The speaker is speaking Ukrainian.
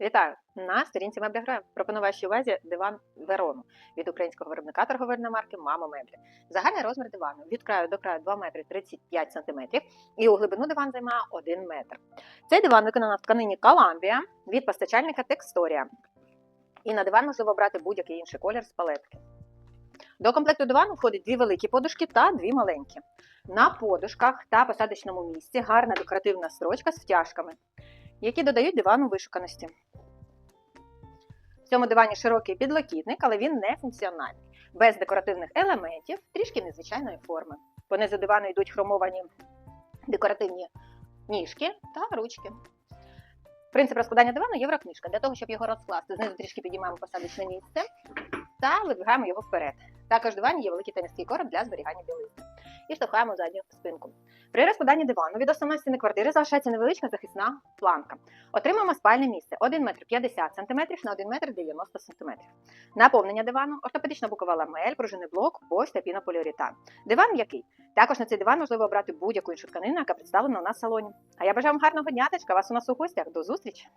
Вітаю! На сторінці меблі граю. Пропоную вашій увазі диван Верону від українського виробника торговельної марки Мамо Меблі. Загальний розмір дивану від краю до краю 2 метри 35 сантиметрів і у глибину диван займає 1 метр. Цей диван виконано в тканині Коламбія від постачальника Тексторія. І на диван можливо обрати будь-який інший колір з палетки. До комплекту дивану входить дві великі подушки та дві маленькі. На подушках та посадочному місці гарна декоративна строчка з втяжками, які додають дивану вишуканості. В цьому дивані широкий підлокітник, але він не функціональний, без декоративних елементів, трішки незвичайної форми. Понизу дивану йдуть хромовані декоративні ніжки та ручки. Принцип розкладання дивану єврокнижка. Для того, щоб його розкласти, знизу трішки підіймаємо посадочне місце та видвигаємо його вперед. Також дивані є великий низький короб для зберігання білизни. І штовхаємо задню спинку. При розкладанні дивану від основної стіни квартири залишається невеличка захисна планка. Отримаємо спальне місце 1 метр 50 см на 1 метр 90 см. Наповнення дивану, ортопедична букова ламель, пружинний блок, ось та пінополіуретан. Диван м'який. Також на цей диван можливо обрати будь-яку іншу тканину, яка представлена у нас в салоні. А я бажаю вам гарного дня, тачка. Вас у нас у гостях. До зустрічі!